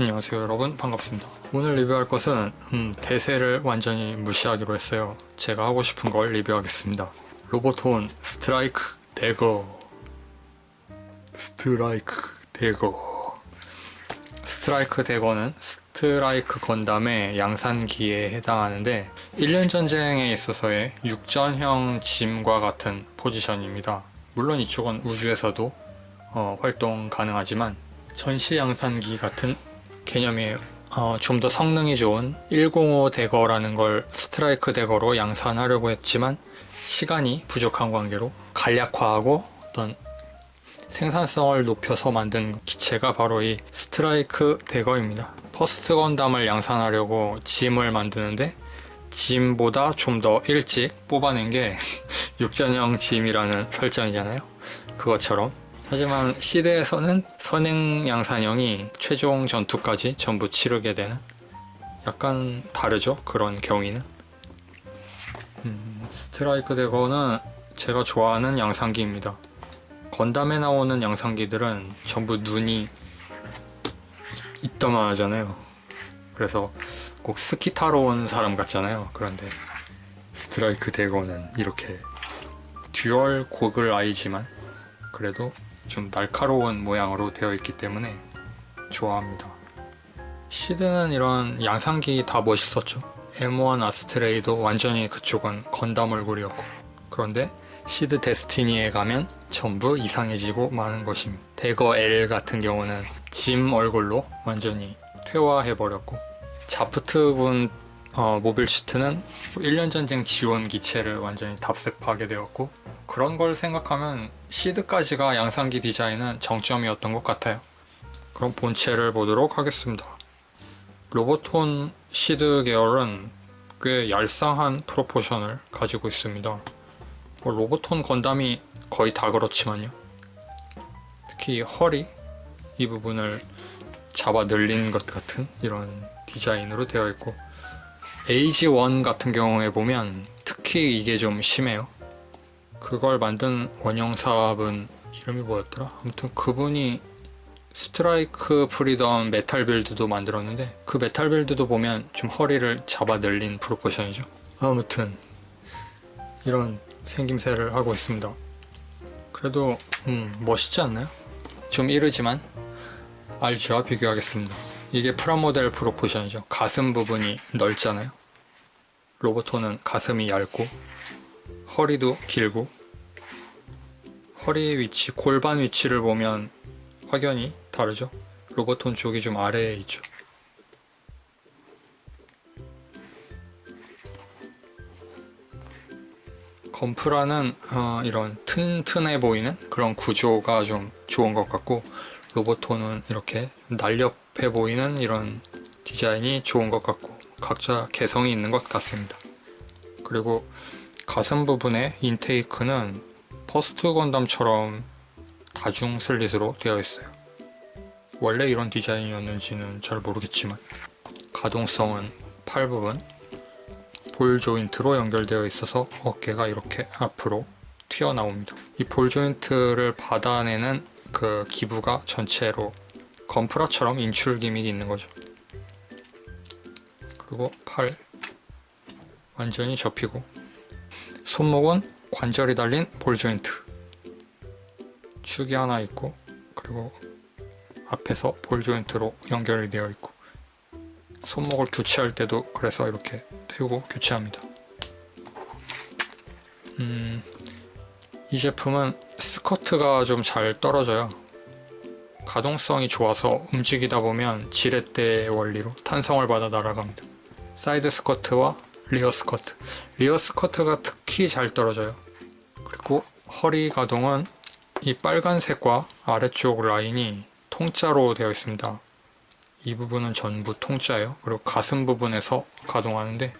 안녕하세요 여러분. 반갑습니다. 오늘 리뷰할 것은 음, 대세를 완전히 무시하기로 했어요. 제가 하고 싶은 걸 리뷰하겠습니다. 로보톤 스트라이크 대거. 스트라이크 대거. 스트라이크 대거는 스트라이크 건담의 양산기에 해당하는데 1년 전쟁에 있어서의 육전형 짐과 같은 포지션입니다. 물론 이쪽은 우주에서도 어, 활동 가능하지만 전시 양산기 같은 개념이에요. 어, 좀 더 성능이 좋은 105 대거라는 걸 스트라이크 대거로 양산하려고 했지만 시간이 부족한 관계로 간략화하고 어떤 생산성을 높여서 만든 기체가 바로 이 스트라이크 대거입니다. 퍼스트 건담을 양산하려고 짐을 만드는데 짐보다 좀 더 일찍 뽑아낸 게 육전형 짐이라는 설정이잖아요. 그것처럼 하지만 시대에서는 선행 양산형이 최종 전투까지 전부 치르게 되는 약간 다르죠? 그런 경위는? 음, 스트라이크 대거는 제가 좋아하는 양산기입니다. 건담에 나오는 양산기들은 전부 눈이 이따만하잖아요. 그래서 꼭 스키 타러 온 사람 같잖아요. 그런데 스트라이크 대거는 이렇게 듀얼 고글 아이지만 그래도 좀 날카로운 모양으로 되어 있기 때문에 좋아합니다. 시드는 이런 양상기 다 멋있었죠. M1 아스트레이도 완전히 그쪽은 건담 얼굴이었고 그런데 시드 데스티니에 가면 전부 이상해지고 마는 것입니다. 대거 L 같은 경우는 짐 얼굴로 완전히 퇴화해버렸고 자프트군 어, 모빌 슈트는 1년 전쟁 지원 기체를 완전히 답습하게 되었고 그런 걸 생각하면 시드까지가 양산기 디자인은 정점이었던 것 같아요. 그럼 본체를 보도록 하겠습니다. 로보톤 시드 계열은 꽤 얄쌍한 프로포션을 가지고 있습니다. 뭐 로보톤 건담이 거의 다 그렇지만요. 특히 허리 이 부분을 잡아 늘린 것 같은 이런 디자인으로 되어 있고 AG1 같은 경우에 보면 특히 이게 좀 심해요. 그걸 만든 원형 사업은 이름이 뭐였더라? 아무튼 그분이 스트라이크 프리덤 메탈 빌드도 만들었는데 그 메탈 빌드도 보면 좀 허리를 잡아 늘린 프로포션이죠. 아무튼 이런 생김새를 하고 있습니다. 그래도 음, 멋있지 않나요? 좀 이르지만 RG와 비교하겠습니다. 이게 프라모델 프로포션이죠. 가슴 부분이 넓잖아요. 로보토는 가슴이 얇고 허리도 길고 허리 위치, 골반 위치를 보면 확연히 다르죠. 로보톤 쪽이 좀 아래에 있죠. 건프라는 어, 이런 튼튼해 보이는 그런 구조가 좀 좋은 것 같고 로보톤은 이렇게 날렵해 보이는 이런 디자인이 좋은 것 같고 각자 개성이 있는 것 같습니다. 그리고 가슴 부분의 인테이크는 퍼스트 건담처럼 다중 슬릿으로 되어 있어요. 원래 이런 디자인이었는지는 잘 모르겠지만 가동성은 팔 부분 볼 조인트로 연결되어 있어서 어깨가 이렇게 앞으로 튀어나옵니다. 이 볼 조인트를 받아내는 그 기부가 전체로 건프라처럼 인출 기믹이 있는 거죠. 그리고 팔 완전히 접히고 손목은 관절이 달린 볼 조인트 축이 하나 있고 그리고 앞에서 볼 조인트로 연결이 되어 있고 손목을 교체할 때도 그래서 이렇게 떼고 교체합니다. 음, 이 제품은 스커트가 좀 잘 떨어져요. 가동성이 좋아서 움직이다 보면 지렛대 원리로 탄성을 받아 날아갑니다. 사이드 스커트와 리어 스커트. 리어 스커트가 특히 잘 떨어져요. 그리고 허리 가동은 이 빨간색과 아래쪽 라인이 통짜로 되어 있습니다. 이 부분은 전부 통짜예요. 그리고 가슴 부분에서 가동하는데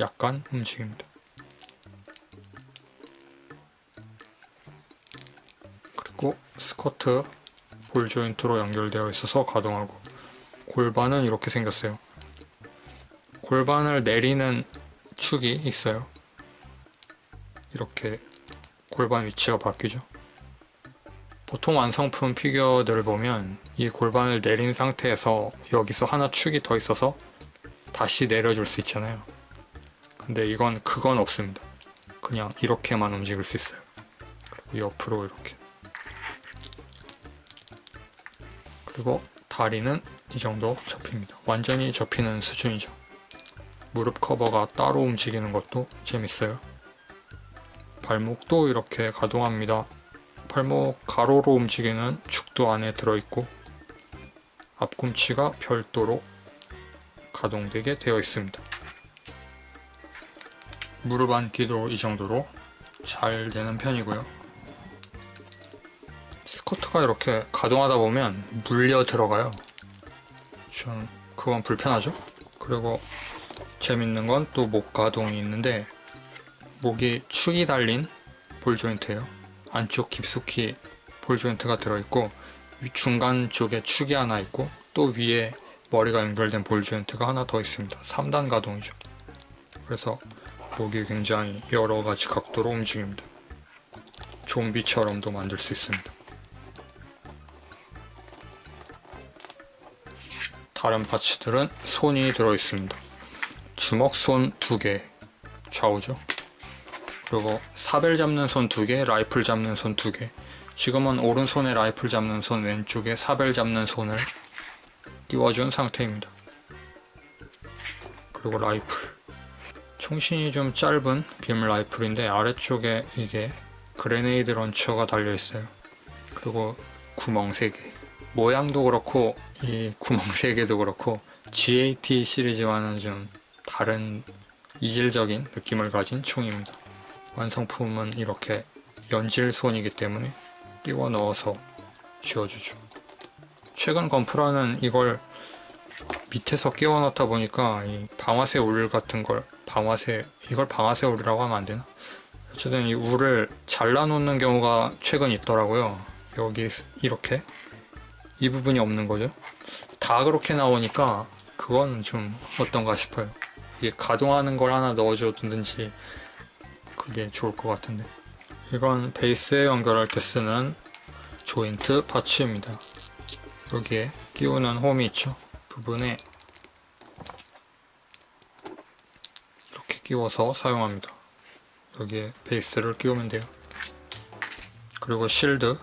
약간 움직입니다. 그리고 스커트 볼 조인트로 연결되어 있어서 가동하고 골반은 이렇게 생겼어요. 골반을 내리는 축이 있어요. 이렇게 골반 위치가 바뀌죠. 보통 완성품 피규어들을 보면 이 골반을 내린 상태에서 여기서 하나 축이 더 있어서 다시 내려줄 수 있잖아요. 근데 이건 그건 없습니다. 그냥 이렇게만 움직일 수 있어요. 그리고 옆으로 이렇게. 그리고 다리는 이 정도 접힙니다. 완전히 접히는 수준이죠. 무릎 커버가 따로 움직이는 것도 재밌어요. 발목도 이렇게 가동합니다. 발목 가로로 움직이는 축도 안에 들어있고 앞꿈치가 별도로 가동되게 되어 있습니다. 무릎 앉기도 이 정도로 잘 되는 편이고요. 스커트가 이렇게 가동하다 보면 물려 들어가요. 좀 그건 불편하죠. 그리고 재밌는 건 또목 가동이 있는데 목이 축이 달린 볼 조인트예요. 안쪽 깊숙이 볼 조인트가 들어있고 위- 중간 쪽에 축이 하나 있고 또 위에 머리가 연결된 볼 조인트가 하나 더 있습니다. 3단 가동이죠. 그래서 목이 굉장히 여러 가지 각도로 움직입니다. 좀비처럼도 만들 수 있습니다. 다른 파츠들은 손이 들어 있습니다. 주먹 손 두 개, 좌우죠. 그리고 사벨 잡는 손 두 개, 라이플 잡는 손 두 개. 지금은 오른손에 라이플 잡는 손, 왼쪽에 사벨 잡는 손을 끼워준 상태입니다. 그리고 라이플. 총신이 좀 짧은 빔 라이플인데 아래쪽에 이게 그레네이드 런처가 달려 있어요. 그리고 구멍 3개. 모양도 그렇고 이 구멍 3개도 그렇고 GAT 시리즈와는 좀 다른 이질적인 느낌을 가진 총입니다. 완성품은 이렇게 연질손이기 때문에 끼워 넣어서 쥐어주죠. 최근 건프라는 이걸 밑에서 끼워 넣다 보니까 이 방아쇠 울 같은 걸 방아쇠 이걸 방아쇠 울이라고 하면 안 되나? 어쨌든 이 울을 잘라 놓는 경우가 최근 있더라고요. 여기 이렇게 이 부분이 없는 거죠. 다 그렇게 나오니까 그건 좀 어떤가 싶어요. 이게 가동하는 걸 하나 넣어줘든지 그게 좋을 것 같은데. 이건 베이스에 연결할 때 쓰는 조인트 파츠입니다. 여기에 끼우는 홈이 있죠. 부분에 이렇게 끼워서 사용합니다. 여기에 베이스를 끼우면 돼요. 그리고 실드,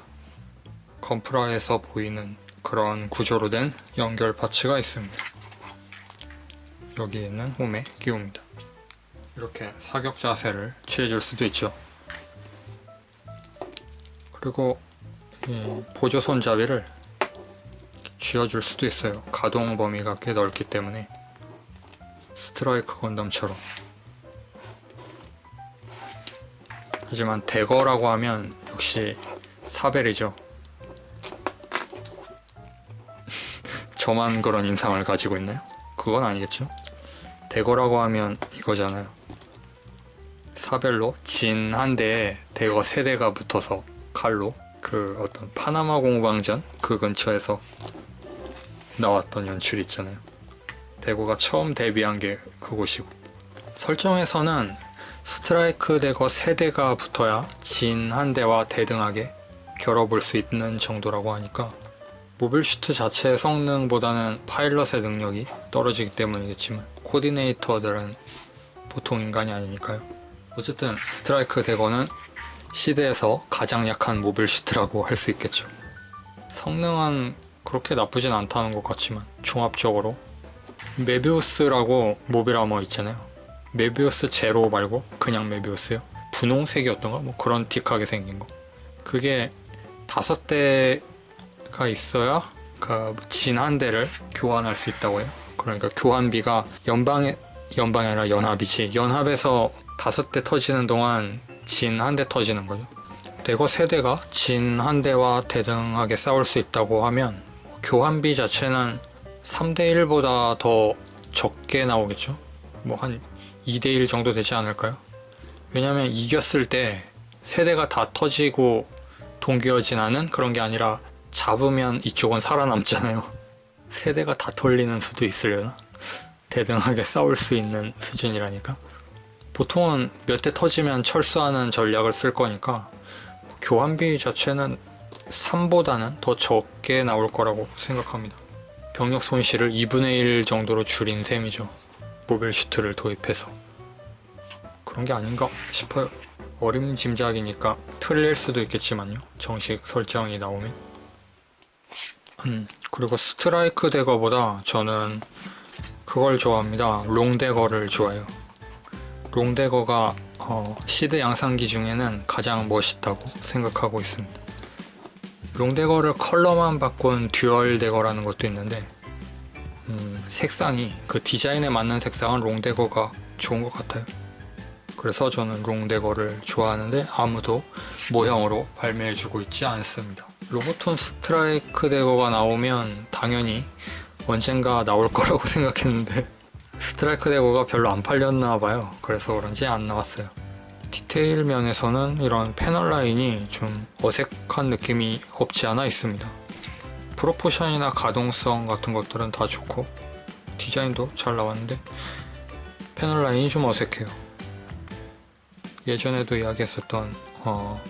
건프라에서 보이는 그런 구조로 된 연결 파츠가 있습니다. 여기 있는 홈에 끼웁니다. 이렇게 사격 자세를 취해줄 수도 있죠. 그리고 이 보조 손잡이를 쥐어줄 수도 있어요. 가동 범위가 꽤 넓기 때문에 스트라이크 건담처럼. 하지만 대거라고 하면 역시 사벨이죠. 저만 그런 인상을 가지고 있나요? 그건 아니겠죠? 대거라고 하면 이거잖아요. 사벨로 진 한 대에 대거 세 대가 붙어서 칼로 그 어떤 파나마 공방전 그 근처에서 나왔던 연출이 있잖아요. 대거가 처음 데뷔한 게 그곳이고 설정에서는 스트라이크 대거 세 대가 붙어야 진 한 대와 대등하게 겨뤄볼 수 있는 정도라고 하니까 모빌 슈트 자체의 성능보다는 파일럿의 능력이 떨어지기 때문이겠지만 코디네이터들은 보통 인간이 아니니까요. 어쨌든 스트라이크 대거는 시대에서 가장 약한 모빌 슈트라고 할 수 있겠죠. 성능은 그렇게 나쁘진 않다는 것 같지만 종합적으로 메비우스라고 모빌 아머 있잖아요. 메비우스 제로 말고 그냥 메비우스요. 분홍색이었던가 뭐 그런 틱하게 생긴 거. 그게 다섯 대가 있어야 그 진 한 대를 교환할 수 있다고 해요. 그러니까 교환비가 연방에 연방이 아니라 연합이지. 연합에서 다섯 대 터지는 동안 진 한 대 터지는 거죠. 대거 세 대가 진 한 대와 대등하게 싸울 수 있다고 하면 교환비 자체는 3대 1보다 더 적게 나오겠죠. 뭐 한 2대 1 정도 되지 않을까요? 왜냐면 이겼을 때 세대가 다 터지고 동기어진 하는 그런 게 아니라 잡으면 이쪽은 살아남잖아요. 세대가 다 털리는 수도 있으려나? 대등하게 싸울 수 있는 수준이라니까. 보통은 몇 대 터지면 철수하는 전략을 쓸 거니까 교환비 자체는 3보다는 더 적게 나올 거라고 생각합니다. 병력 손실을 2분의 1 정도로 줄인 셈이죠. 모빌 슈트를 도입해서. 그런 게 아닌가 싶어요. 어림짐작이니까 틀릴 수도 있겠지만요. 정식 설정이 나오면. 음, 그리고 스트라이크 대거보다 저는 그걸 좋아합니다. 롱 대거를 좋아해요. 롱 대거가 어, 시드 양상기 중에는 가장 멋있다고 생각하고 있습니다. 롱 대거를 컬러만 바꾼 듀얼 대거라는 것도 있는데 음, 색상이 그 디자인에 맞는 색상은 롱 대거가 좋은 것 같아요. 그래서 저는 롱 대거를 좋아하는데 아무도 모형으로 발매해주고 있지 않습니다. 로보톤 스트라이크 대거가 나오면 당연히 언젠가 나올 거라고 생각했는데 스트라이크 대거가 별로 안 팔렸나 봐요. 그래서 그런지 안 나왔어요. 디테일 면에서는 이런 패널 라인이 좀 어색한 느낌이 없지 않아 있습니다. 프로포션이나 가동성 같은 것들은 다 좋고 디자인도 잘 나왔는데 패널 라인이 좀 어색해요. 예전에도 이야기했었던 어,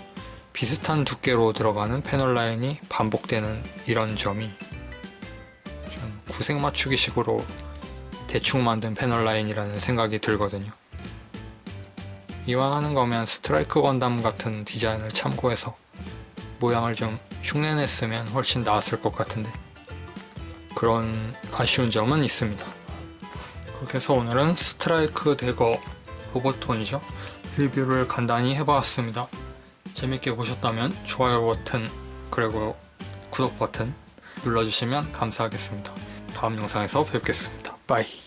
비슷한 두께로 들어가는 패널 라인이 반복되는 이런 점이 좀 구색 맞추기 식으로 대충 만든 패널 라인이라는 생각이 들거든요. 이왕 하는 거면 스트라이크 건담 같은 디자인을 참고해서 모양을 좀 흉내냈으면 훨씬 나았을 것 같은데 그런 아쉬운 점은 있습니다. 그렇게 해서 오늘은 스트라이크 대거 로보톤이죠. 리뷰를 간단히 해봤습니다. 재밌게 보셨다면 좋아요 버튼 그리고 구독 버튼 눌러주시면 감사하겠습니다. 다음 영상에서 뵙겠습니다. 빠이.